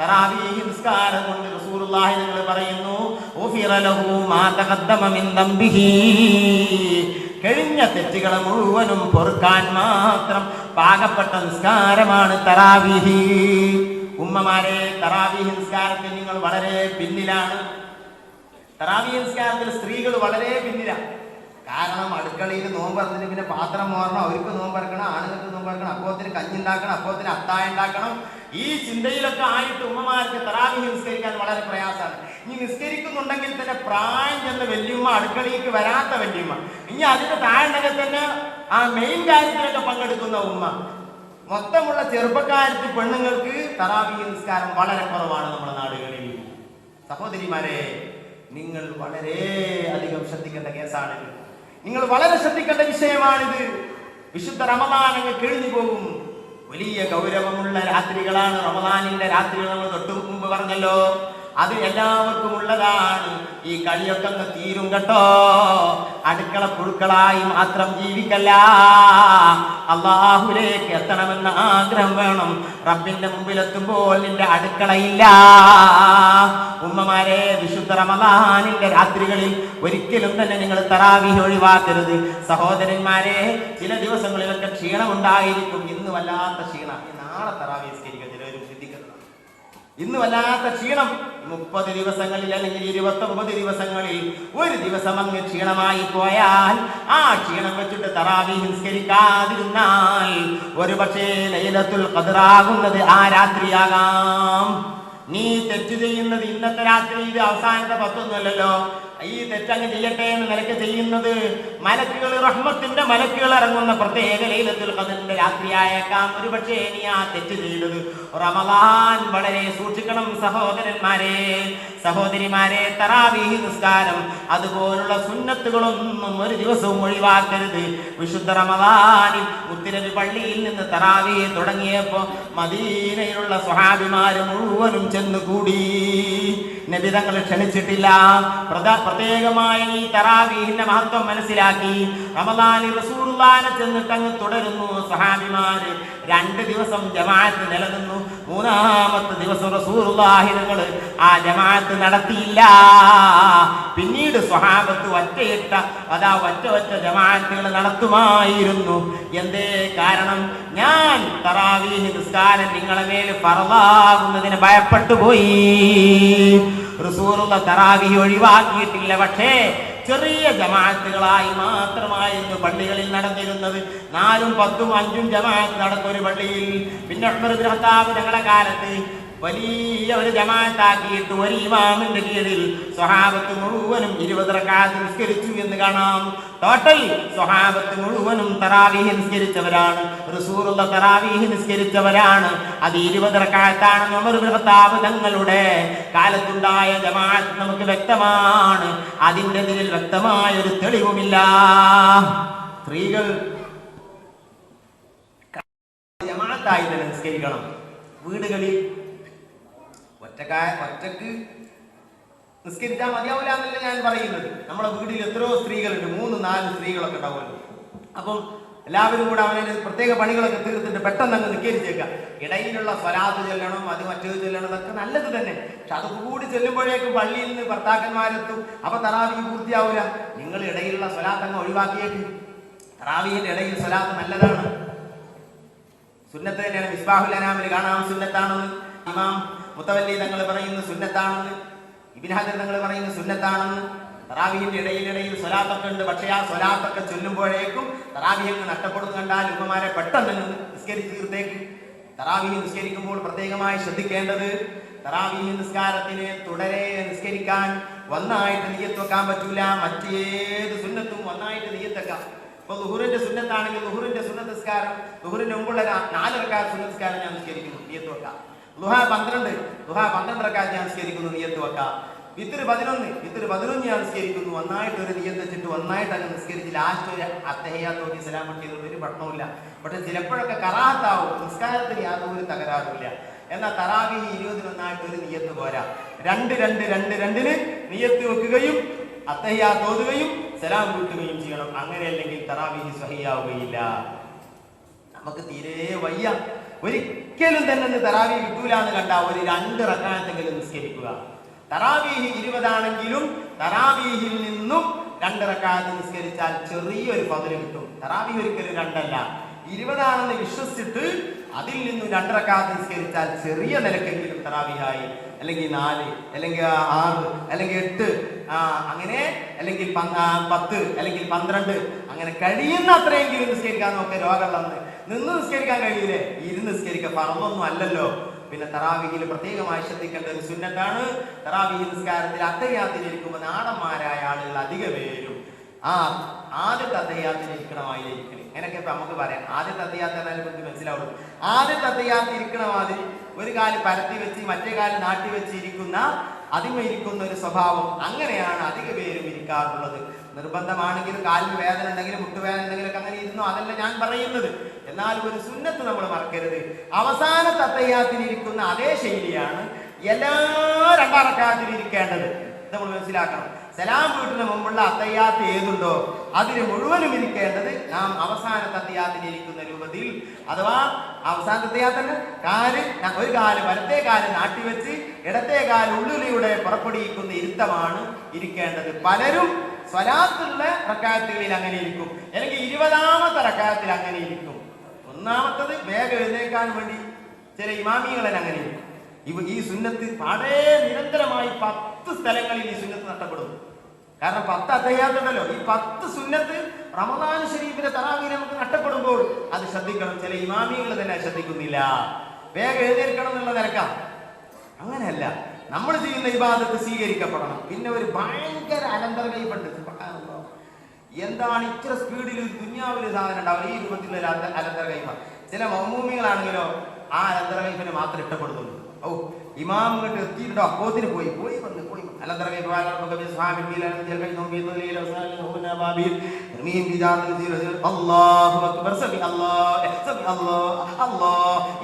കൊണ്ട് റസൂലുള്ളാഹി പറയുന്നു ഉഫിറ ലഹു മാ തഖദ്ദമ മിൻ കഴിഞ്ഞ തെറ്റുകളെ മുഴുവനും പൊറുക്കാൻ മാത്രം പാകപ്പെട്ട നിസ്കാരമാണ് തറാവിഹി. ഉമ്മമാരെ തറാവീഹ് നിസ്കാരത്തിൽ നിങ്ങൾ വളരെ പിന്നിലാണ്. തറാവീഹ് നിസ്കാരത്തിൽ സ്ത്രീകൾ വളരെ പിന്നിലാണ് കാരണം അടുക്കളയിൽ നോമ്പറന്നിട്ട് പിന്നെ പാത്രം മോറണം അവർക്ക് നോമ്പറക്കണം ആണുങ്ങൾക്ക് നോമ്പറക്കണം അപ്പോത്തിന് കഞ്ഞി ഉണ്ടാക്കണം അപ്പോത്തിന് അത്തായ ഉണ്ടാക്കണം ഈ ചിന്തയിലൊക്കെ ആയിട്ട് ഉമ്മമാർക്ക് തറാവി നിസ്കരിക്കാൻ വളരെ പ്രയാസമാണ്. ഇനി നിസ്കരിക്കുന്നുണ്ടെങ്കിൽ തന്നെ പ്രായം ചെന്ന വല്യമ്മ അടുക്കളയിലേക്ക് വരാത്ത വല്യമ്മ. ഇനി അതിന്റെ താഴെ തന്നെ ആ മെയിൻ കാര്യത്തിലൊക്കെ പങ്കെടുക്കുന്ന ഉമ്മ. മൊത്തമുള്ള ചെറുപ്പക്കാരത്തി പെണ്ണുങ്ങൾക്ക് തറാവി നിസ്കാരം വളരെ കുറവാണ് നമ്മുടെ നാടുകളിൽ. സഹോദരിമാരെ നിങ്ങൾ വളരെ അധികം ശ്രദ്ധിക്കേണ്ട കേസാണിത്. നിങ്ങൾ വളരെ ശ്രദ്ധിക്കേണ്ട വിഷയമാണിത്. വിശുദ്ധ റമദാനങ്ങൾ കഴിഞ്ഞു പോകും വലിയ ഗൗരവമുള്ള രാത്രികളാണ് റമദാനിന്റെ രാത്രികൾ നമ്മൾ തൊട്ടു മുമ്പ് പറഞ്ഞല്ലോ. അത് എല്ലാവർക്കും ഉള്ളതാണ്. ഈ കളിയൊക്കെ അങ്ങ് തീരും കേട്ടോ. അടുക്കള പുഴുക്കളായി മാത്രം ജീവിക്കല്ല. അള്ളാഹുലേക്ക് എത്തണമെന്ന ആഗ്രഹം വേണം. റബ്ബിന്റെ മുമ്പിലെത്തുമ്പോൾ നിന്റെ അടുക്കളയില്ല. ഉമ്മമാരെ വിശുദ്ധ റമദാനിന്റെ രാത്രികളിൽ ഒരിക്കലും തന്നെ നിങ്ങൾ തറാവി ഒഴിവാക്കരുത്. സഹോദരന്മാരെ ചില ദിവസങ്ങളിലൊക്കെ ക്ഷീണമുണ്ടായിരിക്കും. ഇന്ന് വല്ലാത്ത ക്ഷീണം നാളെ തറാവി ചിന്തിക്കുന്നത് ഇന്ന് വല്ലാത്ത ക്ഷീണം. മുപ്പത് ദിവസങ്ങളിൽ അല്ലെങ്കിൽ ഇരുപത്തി ഒമ്പത് ദിവസങ്ങളിൽ ഒരു ദിവസം അങ്ങ് ക്ഷീണമായി പോയാൽ ആ ക്ഷീണം വെച്ചിട്ട് തറാവി നിസ്കരിക്കാതിരുന്നാൽ ഒരു പക്ഷേ ലൈലത്തുൽ കതിറാകുന്നത് ആ രാത്രിയാകാം. നീ തെറ്റ് ചെയ്യുന്നത് ഇന്നത്തെ രാത്രി ഇത് അവസാനത്തെ പത്തൊന്നുമല്ലല്ലോ ഈ തെറ്റങ്ങ് ചെയ്യട്ടെ എന്ന് നിലയ്ക്ക് ചെയ്യുന്നത് മലക്കുകൾ റഹ്മത്തിന്റെ മലക്കുകൾ ഇറങ്ങുന്ന പ്രത്യേക ലൈലത്തിൽ ഖദറിന്റെ രാത്രിയായേക്കാം. ഒരുപക്ഷേ ഇനി ആ തെറ്റ് ചെയ്തത് റമദാൻ വളരെ സൂക്ഷിക്കണം സഹോദരന്മാരെ. സഹോദരിമാരെ തറാവീഹി നിസ്കാരം അതുപോലുള്ള സുന്നത്തുകളൊന്നും ഒരു ദിവസവും ഒഴിവാക്കരുത്. വിശുദ്ധ റമദാനിൽ ഉത്തിരവി പള്ളിയിൽ നിന്ന് തറാവീ തുടങ്ങിയപ്പോ മദീനയിലുള്ള സ്വഹാബിമാര് മുഴുവനും ചെന്ന് കൂടി നബിതങ്ങൾ ക്ഷണിച്ചിട്ടില്ല. പ്രത്യേകമായി ഈ തറാവീഹിന്റെ മഹത്വം മനസ്സിലാക്കി. റമദാനി റസൂറുല്ലാനെ ചെന്നിട്ട് അങ്ങ് തുടരുന്നു. സഹാബിമാര് രണ്ട് ദിവസം ജമാഅത്ത് നിലനിന്നു. മൂന്നാമത്തെ ദിവസം റസൂറുല്ലാഹിനങ്ങൾ ആ ജമാഅത്ത് നടത്തിയില്ല. പിന്നീട് സ്വഹാബത്ത് ഒറ്റയിട്ട അതാ ഒറ്റ ഒറ്റ ജമാഅത്തുകൾ നടത്തുമായിരുന്നു. എന്തേ കാരണം? ഞാൻ തറാവീഹ് നിസ്കാരം നിങ്ങളെ മേൽ ഫറവാകുന്നതിന് ഭയപ്പെട്ടു പോയി റസൂറുള്ള തറാവി ഒഴിവാക്കിയിട്ടില്ല. പക്ഷേ ചെറിയ ജമാഅത്തുകളായി മാത്രമായിരുന്നു പള്ളികളിൽ നടന്നിരുന്നത് നാലും പത്തും അഞ്ചും ജമാഅത്ത് നടന്ന ഒരു പള്ളിയിൽ. പിന്നെ ഞങ്ങളുടെ കാലത്ത് വലിയ ഒരു ജമാഅത്താക്കിയിട്ട് ഒരു ഇമാമിന്റെ കീഴിൽ സ്വഹാബത്ത് മുഴുവനും ഇരുപത് നിസ്കരിച്ചു എന്ന് കാണാം. ടോട്ടൽ സ്വഹാബത്ത് മുഴുവനും തറാവീഹ് നിസ്കരിച്ചവരാണ്. റസൂറുള്ള തറാവീഹ് നിസ്കരിച്ചവരാണ്. അത് ഇരുപത് റക്കാത്താണെന്ന് ഖത്താബ് തങ്ങളുടെ കാലത്തുണ്ടായ ജമാഅത്ത് നമുക്ക് വ്യക്തമാണ്. അതിന്റെ ഇതിൽ വ്യക്തമായ ഒരു തെളിവുമില്ല. സ്ത്രീകൾ ജമാഅത്തായി തന്നെ നിസ്കരിക്കണം. വീടുകളിൽ ഒറ്റക്കായ ഒറ്റയ്ക്ക് നിസ്കരിച്ചാൽ മതിയാവില്ല എന്നല്ല ഞാൻ പറയുന്നത്. നമ്മുടെ വീട്ടിൽ എത്രയോ സ്ത്രീകളുണ്ട്. മൂന്ന് നാല് സ്ത്രീകളൊക്കെ ഉണ്ടാവുമല്ലോ. അപ്പം എല്ലാവരും കൂടെ അവനെ പ്രത്യേക പണികളൊക്കെ തീർത്തിട്ട് പെട്ടെന്ന് അങ്ങ് നിസ്കരിച്ചേക്കാം. ഇടയിലുള്ള സ്വലാത്ത് ചെല്ലണം അത് മറ്റേത് ചെല്ലണം അതൊക്കെ നല്ലത് തന്നെ. പക്ഷെ അത് കൂടി ചെല്ലുമ്പോഴേക്കും പള്ളിയിൽ നിന്ന് ഭർത്താക്കന്മാരെത്തും. അപ്പൊ തറാവി പൂർത്തിയാവില്ല നിങ്ങൾ ഇടയിലുള്ള സ്വലാത്ത് അങ്ങ് ഒഴിവാക്കിയേക്ക്. തറാവിയുടെ ഇടയിൽ സ്വലാത്ത് നല്ലതാണ്. സുന്നത്ത് തന്നെയാണ് മിസ്ബാഹുൽ കാണാം സുന്നത്താണെന്ന്. ഇമാം മുത്തവല്ലി തങ്ങൾ പറയുന്ന സുന്നത്താണെന്ന് ഇബിൻ ഹജർ തങ്ങൾ പറയുന്ന സുന്നത്താണെന്ന് തറാവിഹിന്റെ ഇടയിലിടയിൽ സ്വലാത്തൊക്കെ ഉണ്ട്. പക്ഷേ ആ സ്വലാത്തൊക്കെ ചൊല്ലുമ്പോഴേക്കും തറാവിഹിൽ നിന്ന് നഷ്ടപ്പെടുന്നു കണ്ടാൽ ഉമ്മമാരെ പെട്ടെന്ന് നിസ്കരിച്ചു തീർത്തേക്ക്. തറാവിഹി നിസ്കരിക്കുമ്പോൾ പ്രത്യേകമായി ശ്രദ്ധിക്കേണ്ടത് തറാവിഹി നിസ്കാരത്തിന് തുടരെ നിസ്കരിക്കാൻ ഒന്നായിട്ട് നെയ്യത്ത് വെക്കാൻ പറ്റൂല. മറ്റേത് സുന്നത്തും ഒന്നായിട്ട് നെയ്യത്തെക്കാം ഇപ്പൊ ദുഹുറിന്റെ സുന്നത്താണെങ്കിൽ ദുഹുറിന്റെ സുന്നത്ത് നിസ്കാരം മുമ്പുള്ള നാലരക്കാർ സുന്നസ്കാരം ഞാൻ നിസ്കരിക്കുന്നു. നെയ്യത്ത് വെക്കാം. ലുഹ പന്ത്രണ്ട് ദുഹാ പന്ത്രണ്ട് റക്കാർ ഞാൻ സ്വീകരിക്കുന്നു നിയത്ത് വെക്കാം. വിത്തിരി പതിനൊന്ന് വിത്തിരി പതിനൊന്ന് ഞാൻ നിസ്കരിക്കുന്നു. ഒന്നായിട്ട് ഒരു നിയത്ത് വെച്ചിട്ട് ഒന്നായിട്ട് അങ്ങ് നിസ്കരിച്ച് ലാസ്റ്റ് ഒരു അത്തഹയ്യാത്തോക്കി സലാം പറ്റിയത് ഒരു പ്രശ്നവുമില്ല. പക്ഷെ ചിലപ്പോഴൊക്കെ കറാഹത്താവും നിസ്കാരത്തിന് യാതൊരു തകരാറുമില്ല. എന്നാൽ തറാവി ഇരുപതിനൊന്നായിട്ട് ഒരു നിയത്ത് പോരാ. രണ്ട് രണ്ട് രണ്ട് രണ്ടിന് നിയത്ത് വെക്കുകയും അത്തഹ്യ തോതുകയും സലാം കൂട്ടുകയും ചെയ്യണം. അങ്ങനെയല്ലെങ്കിൽ തറാവി സഹിയാവുകയില്ല. നമുക്ക് തീരെ വയ്യ. ഒരിക്കലും തന്നെ തറാവി കിട്ടൂല എന്ന് കണ്ട ഒരു രണ്ട് റക്കാനത്തെങ്കിലും നിസ്കരിക്കുക. തറാവീഹി ഇരുപതാണെങ്കിലും തറാവീഹിൽ നിന്നും രണ്ട് റക്കാനത്ത് നിസ്കരിച്ചാൽ ചെറിയൊരു പതിന് കിട്ടും. തറാവീഹ് ഒരിക്കലും രണ്ടല്ല. ഇരുപതാണെന്ന് വിശ്വസിച്ചിട്ട് അതിൽ നിന്നും രണ്ട് റക്കായത്ത് നിസ്കരിച്ചാൽ ചെറിയ നിലക്കെങ്കിലും തറാവിയായി അല്ലെങ്കിൽ നാല് അല്ലെങ്കിൽ ആറ് അല്ലെങ്കിൽ എട്ട് അങ്ങനെ അല്ലെങ്കിൽ പത്ത് അല്ലെങ്കിൽ പന്ത്രണ്ട് അങ്ങനെ കഴിയുന്ന അത്രയെങ്കിലും നിസ്കരിക്കാൻ നോക്കെ രോഗമുള്ളന്ന് നിന്ന് നിസ്കരിക്കാൻ കഴിയില്ലേ? ഇരുന്ന് നിസ്കരിക്കുക പറന്നൊന്നും അല്ലല്ലോ. പിന്നെ തറാവിഹിൽ പ്രത്യേകമായി ശ്രദ്ധിക്കേണ്ട ഒരു സുന്നത്താണ്. തറാവിഹി നിസ്കാരത്തിൽ അത്തയ്യാത്തിലിരിക്കുമ്പോൾ നാടന്മാരായ ആളുകൾ അധിക പേരും ആ ആദ്യത്തെ അത്തയ്യാത്തിലിരിക്കണമായി ഇരിക്കണം അങ്ങനെയൊക്കെ ഇപ്പൊ നമുക്ക് പറയാം. ആദ്യത്തെ അത്തയ്യാത്ത നമുക്ക് മനസ്സിലാവുള്ളൂ. ആദ്യത്തെ അത്തയ്യാത്തി ഇരിക്കണ മാതിരി ഒരു കാൽ പരത്തി വെച്ച് മറ്റേ കാൽ നാട്ടി വെച്ച് ഇരിക്കുന്ന അതിമയിരിക്കുന്ന ഒരു സ്വഭാവം അങ്ങനെയാണ് അധിക പേരും ഇരിക്കാറുള്ളത്. നിർബന്ധമാണെങ്കിലും കാലിന് വേദന ഉണ്ടെങ്കിലും മുട്ടുവേദന ഉണ്ടെങ്കിലും അങ്ങനെ ഇരുന്നു? അതല്ല ഞാൻ പറയുന്നത്. എന്നാൽ ഒരു സുന്നത്ത് നമ്മൾ മറക്കരുത്. അവസാന തത്തയ്യാത്തിലിരിക്കുന്ന അതേ ശൈലിയാണ് എല്ലാ രണ്ടാറക്കാത്തിലും ഇരിക്കേണ്ടത്. നമ്മൾ മനസ്സിലാക്കണം. സലാം വീട്ടിന് മുമ്പുള്ള അത്തയ്യാത്ത് ഏതുണ്ടോ അതിന് മുഴുവനും ഇരിക്കേണ്ടത് നാം അവസാന തത്തയാത്തിന് ഇരിക്കുന്ന രൂപത്തിൽ. അഥവാ അവസാന തത്തയാത്തല്ല കാൽ ഒരു കാൽ വലത്തെ കാൽ നാട്ടിവെച്ച് ഇടത്തെ കാൽ ഉള്ളിലൂടെ പുറപ്പെടിയിക്കുന്ന ഇരുത്തമാണ് ഇരിക്കേണ്ടത്. പലരും സ്വലാത്തുള്ള റക്കാത്തുകളിൽ അങ്ങനെ ഇരിക്കും. അല്ലെങ്കിൽ ഇരുപതാമത്തെ റക്കാത്തിൽ അങ്ങനെ ഇരിക്കും. ഒന്നാമത്തത് വേഗം എഴുന്നേക്കാൻ വേണ്ടി ചില ഇമാമികളെ അങ്ങനെ ഇരിക്കും. ഇവ ഈ സുന്നത്ത് വളരെ നിരന്തരമായി പത്ത് സ്ഥലങ്ങളിൽ ഈ സുന്നത്ത് നഷ്ടപ്പെടുന്നു. കാരണം പത്ത് അദ്ദേഹത്തുണ്ടല്ലോ ഈ പത്ത് സുന്നത്ത് റമദാൻ ഷരീഫിന്റെ തറാവി നമുക്ക് നഷ്ടപ്പെടുമ്പോൾ അത് ശ്രദ്ധിക്കണം. ചില ഇമാമികൾ തന്നെ ശ്രദ്ധിക്കുന്നില്ല. വേഗം എഴുന്നേൽക്കണം എന്നുള്ള നിലക്കാം. അങ്ങനെയല്ല. നമ്മൾ ചെയ്യുന്ന ഇബാദത്ത് സ്വീകരിക്കപ്പെടണം. പിന്നെ ഒരു ഭയങ്കര അനന്തര കൈപ്പുണ്ട്. എന്താണ് ഇത്ര സ്പീഡിൽ ദുന്യാവിൽ സാധനം ഉണ്ടാവും ഈ രൂപത്തിലുള്ള അനന്തര കൈപ്പ. ചില മമ്മൂമികളാണെങ്കിലോ ആ അനന്തര കൈപ്പിനെ മാത്രം ഇഷ്ടപ്പെടുന്നുള്ളൂ. ഓ ഇമാം ഇങ്ങോട്ട് എത്തിയിട്ടുണ്ടോ അപ്പോത്തിന് പോയി. പോയി വന്ന് പോയി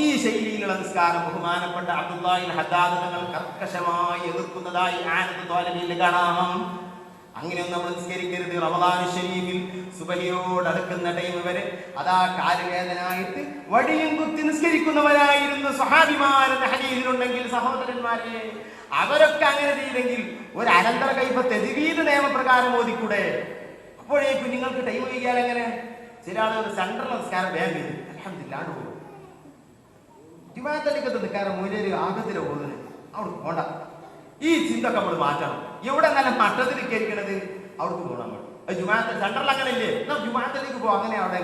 ഈ ശൈലിയിലുള്ള നിസ്കാരം ബഹുമാനപ്പെട്ട അബ്ദുല്ലാഹിൽ ഹദ്ദാദ് തങ്ങൾ കർക്കശമായി എതിർക്കുന്നതായി ആനത്ത് തോലബിയിൽ കാണാം. അങ്ങനെയൊന്നും നമ്മൾ നിസ്കരിക്കരുത്. റമദാൻ ശരീഫിൽ സുബഹിയോട് അടുക്കുന്ന ടൈം വരെ അതാ കാലുവേദനായിട്ട് വടിയും കുത്തി നിസ്കരിക്കുന്നവരായിരുന്ന സഹാബിമാരെന്ന ഹരീതിലുണ്ടെങ്കിൽ സഹോദരന്മാരെ. അവരൊക്കെ അങ്ങനെ ചെയ്തെങ്കിൽ ഒരു അനന്തര കൈപ്പ തെരുവീത് നിയമപ്രകാരം ഓതിക്കൂടെ? അപ്പോഴേക്കും നിങ്ങൾക്ക് ടൈം കഴിക്കാൻ എങ്ങനെ? ചില ആളുകൾ സെൻട്രൽ നിസ്കാരം വേഗം ചെയ്തു അലഹമില്ലാണ്ട് പോകും ജുമാത്തലിക്കത്ത് നിൽക്കാറ് മൂലര് ആകത്തിലെ അവിടെ പോണ്ട. ഈ ചിന്തക്കെ നമ്മൾ മാറ്റണം. എവിടെ നല്ല മട്ടത്തിൽ കയറിക്കണത് അവിടേക്ക് പോകണം ജുമാത്ത സെൻട്രൽ അങ്ങനെ ഇല്ലേ എന്നാ ജുമാത്തലേക്ക് പോകും. അങ്ങനെ അവിടെ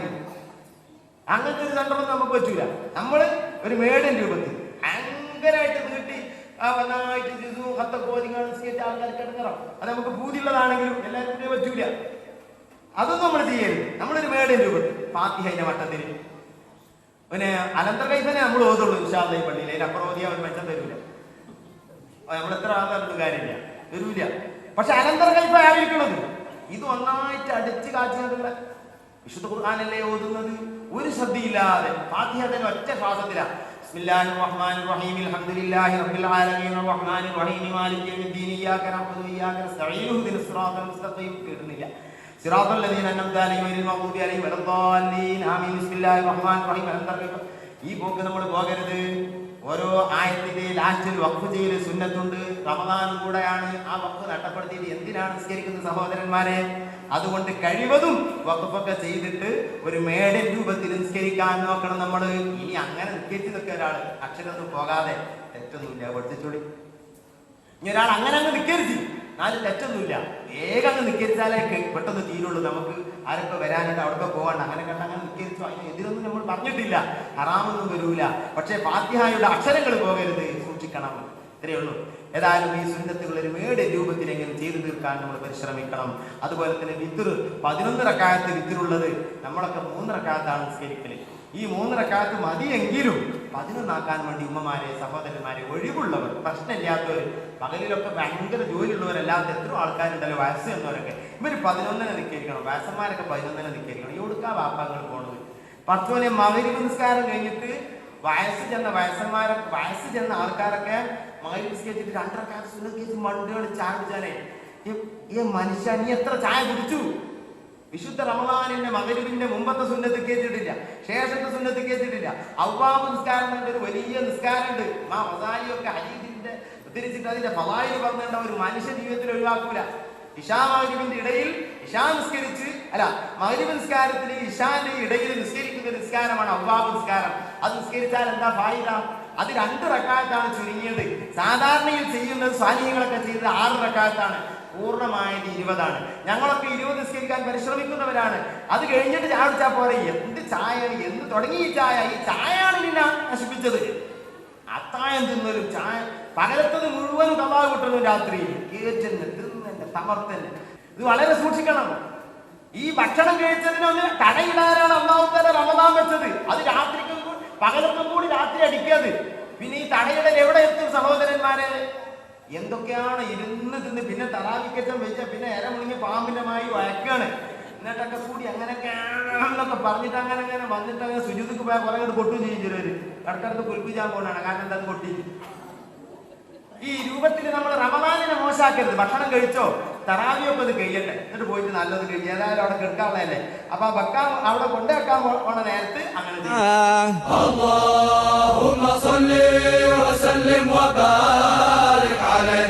അങ്ങനത്തെ ഒരു സെൻട്രൊന്നും നമുക്ക് പറ്റൂല. നമ്മൾ ഒരു മേടൻ രൂപത്തിൽ. ഭയങ്കരമായിട്ട് നീട്ടി നന്നായിട്ട് ജിസു ഹത്ത ഓതിങ്ങൾ നിസ്കരിച്ച ആൾക്കാർ കിടന്നിറാം അത് നമുക്ക് ഭൂതിയുള്ളതാണെങ്കിലും എല്ലാവരും കൂടി പറ്റൂല. അതൊന്നും നമ്മൾ ചെയ്യരുത്. നമ്മളൊരു മേടൻ രൂപത്തിൽ. ഫാത്തിഹൈന്റെ മട്ടത്തിൽ പിന്നെ അനന്തര കൈഫനെ നമ്മൾ ഓതുള്ളൂ ഈ പള്ളിയിൽ. അതിന് അപ്പുറം ഓതിയാൽ ഒരു മെച്ചം തരൂല നമ്മൾ എത്ര ആൾക്കാരുടെ കാര്യമില്ല. തരൂല പക്ഷെ അനന്തര കൈഫ ആയിരിക്കണത് ഇത് ഒന്നായിട്ട് അടിച്ച് കാച്ചുന്നത് വിശുദ്ധ ഖുർആാനല്ലേ ഓതുന്നത് ഒരു ശ്രദ്ധയില്ലാതെ ഫാത്തിഹ തന്നെ ഒറ്റ ശ്വാസത്തിലാ ബിസ്മില്ലാഹിർ റഹ്മാനിർ റഹീം അൽഹംദുലില്ലാഹി റബ്ബിൽ ആലമീൻ റഹ്മാനിർ റഹീം മാലികി യൗമിദ്ദീൻ ഇയ്യാക നഅ്ബുദു വഇയ്യാക നസ്തഈൻ ഇഹ്ദിനസ് സിറാത്തൽ മുസ്തഖീം കേടുന്നില്ല صراط الذين أنعمت عليهم غير المغضوب عليهم ولا الضالين آمين بسم الله الرحمن الرحيم അനന്തര ഈ പോക്ക് നമ്മൾ പോകരുത് ഓരോ ആയത്തിന്റെ ലാസ്റ്റിൽ വഖഫ് ചെയ്യൽ സുന്നത്തുണ്ട്. റമദാനും കൂടെയാണ് ആ വഖഫ് നഷ്ടപ്പെടുത്തിയിട്ട് എന്തിനാണ് നിസ്കരിക്കുന്നത് സഹോദരന്മാരെ? അതുകൊണ്ട് കഴിവതും വഖഫൊക്കെ ചെയ്തിട്ട് ഒരു മേടൻ രൂപത്തിൽ നിസ്കരിക്കാൻ നോക്കണം നമ്മൾ ഇനി അങ്ങനെ നിസ്കരിച്ച് നിൽക്കുക ഒരാൾ അക്ഷരമൊന്നും പോകാതെ തെറ്റൊന്നുമില്ല. പഠിച്ചോളി. ഇനി ഒരാൾ അങ്ങനെ അങ്ങ് നിൽക്കരുത് നാല് തെറ്റൊന്നുമില്ല. വേഗം അങ്ങ് നിൽക്കരിച്ചാലേ പെട്ടെന്ന് തീരുള്ളൂ. നമുക്ക് ആരൊക്കെ വരാനുണ്ട് അവിടെ പോകാണ്ട് അങ്ങനെ കണ്ട അങ്ങനെ നിൽക്കരിച്ചു അതിന് എതിരൊന്നും പറഞ്ഞിട്ടില്ല. ഹറാമൊന്നും വരൂല. പക്ഷേ ഫാത്തിഹായുടെ അക്ഷരങ്ങൾ പോകരുത് സൂക്ഷിക്കണം. ഇത്രയേ ഉള്ളൂ. ഏതായാലും ഈ സുന്നത്തുകൾ ഒരു മേട് രൂപത്തിലെങ്കിലും ചെയ്തു തീർക്കാൻ നമ്മൾ പരിശ്രമിക്കണം. അതുപോലെ തന്നെ വിത്തുർ പതിനൊന്ന് റക്കായത്ത് വിത്തിറുള്ളത് നമ്മളൊക്കെ മൂന്ന് റക്കായത്താണ് ഈ മൂന്ന് റക്കായത്ത് മതിയെങ്കിലും പതിനൊന്നാക്കാൻ വേണ്ടി ഉമ്മമാരെ സഹോദരന്മാരെ ഒഴിവുള്ളവർ പ്രശ്നമില്ലാത്തവർ പകലിലൊക്കെ ഭയങ്കര ജോലിയുള്ളവരല്ലാത്ത എത്ര ആൾക്കാരുണ്ടല്ലോ വയസ്സ് എന്നവരൊക്കെ ഇവർ പതിനൊന്നിനെ നിൽക്കരിക്കണം വയസ്സന്മാരൊക്കെ പതിനൊന്നിനെ നിൽക്കരിക്കണം ഒടുക്കാ വാപ്പാങ്ങൾ പത്തോനെ മകരി നിസ്കാരം കഴിഞ്ഞിട്ട് വയസ്സ് ചെന്ന വയസ്സന്മാരെ വയസ്സ് ചെന്ന ആൾക്കാരൊക്കെ മകരി നിസ്കരിച്ചിട്ട് രണ്ടരക്കാലത്ത് സുന്നത്ത് മണ്ടുകൾ ചായ കുടിച്ചാലേ ഈ- മനുഷ്യ നീ എത്ര ചായ കുടിച്ചു? വിശുദ്ധ റമദാനിന്റെ മകരിവിന്റെ മുമ്പത്തെ സുന്നത്ത് കേട്ടിട്ടില്ല ശേഷത്തെ സുന്നത്ത് കേട്ടിട്ടില്ല ഔവാബ് നിസ്കാരം ഒരു വലിയ നിസ്കാരമുണ്ട്. മാ മസാലിയൊക്കെ ഹരീതിന്റെ ഉദ്ധരിച്ചിട്ട് അതിന്റെ ഫലായിൽ പറഞ്ഞേണ്ട ഒരു മനുഷ്യ ജീവിതത്തിൽ ഒഴിവാക്കൂല. ഇഷാ മകരിവിന്റെ ഇടയിൽ ഇഷാ നിസ്കരിച്ച് അല്ല മകരിവ് നിസ്കാരത്തിന് ഇഷാന്റെ ഇടയിൽ ഒരു നിസ്കാരമാണ് ഔവാബ് നിസ്കാരം അത് നിസ്കരിച്ചാൽ എന്താ ഫായിദ? അത് രണ്ട് റക്കാത്താണ് ചുരുങ്ങിയത്. സാധാരണയിൽ ചെയ്യുന്നത് സ്വാധീനങ്ങളൊക്കെ ചെയ്തത് ആറ് റക്കാത്താണ് പൂർണമായത് ഇരുപതാണ്. ഞങ്ങളൊക്കെ ഇരുപത് നിസ്കരിക്കാൻ പരിശ്രമിക്കുന്നവരാണ്. അത് കഴിഞ്ഞിട്ട് ചാടിച്ചാ പോലെ എന്ത് ചായ? എന്ന് തുടങ്ങി ഈ ചായ? ഈ ചായയാണ് നിന്നെ നശിപ്പിച്ചത്. അത്തായം തിന്നലും ചായ പകലത്തത് മുഴുവനും കള്ളാവ് കിട്ടുന്നു രാത്രി കേറ്റന്നെ തിന്നെ തമർത്തന്നെ ഇത് വളരെ സൂക്ഷിക്കണം. ഈ ഭക്ഷണം കഴിച്ചതിനൊന്ന് തടയിടാനാണ് ഒന്നാമത്തെ റമദാൻ വെച്ചത്. അത് രാത്രിക്കും പകലത്തും കൂടി രാത്രി അടിക്കാത് പിന്നെ ഈ തടയിടൽ എവിടെ എത്തും സഹോദരന്മാരെ? എന്തൊക്കെയാണ് ഇരുന്ന് തിന്ന് പിന്നെ തറാവിക്കറ്റം വെച്ച പിന്നെ ഇര മുണിങ്ങി പാമ്പിന്റെ മായി വഴക്കാണ്. എന്നിട്ടൊക്കെ കൂടി അങ്ങനെയൊക്കെ എന്നൊക്കെ പറഞ്ഞിട്ട് അങ്ങനെ അങ്ങനെ വന്നിട്ട് അങ്ങനെ സുജിതക്ക് പോയാൽ കുറെ കൂടെ കൊട്ടും ചെയ്യും ചിലവര് ഇടക്കിടക്ക് പോകണാണ് കാരണം എന്താ കൊട്ടി ഈ രൂപത്തിൽ നമ്മൾ റമദാനിനെ മോശമാക്കരുത്. ഭക്ഷണം കഴിച്ചോ? തറാവിയൊക്കെ ഒന്ന് കഴിയട്ടെ. എന്നിട്ട് പോയിട്ട് നല്ലത് കഴിക്കുക ഏതായാലും അവിടെ കിടക്കാനുള്ളതല്ലേ? അപ്പൊ ആ ബക്കാൻ അവിടെ കൊണ്ടുവെക്കാൻ പോണ നേരത്ത് അങ്ങനെ اللهم صل وسلم وبارك عليه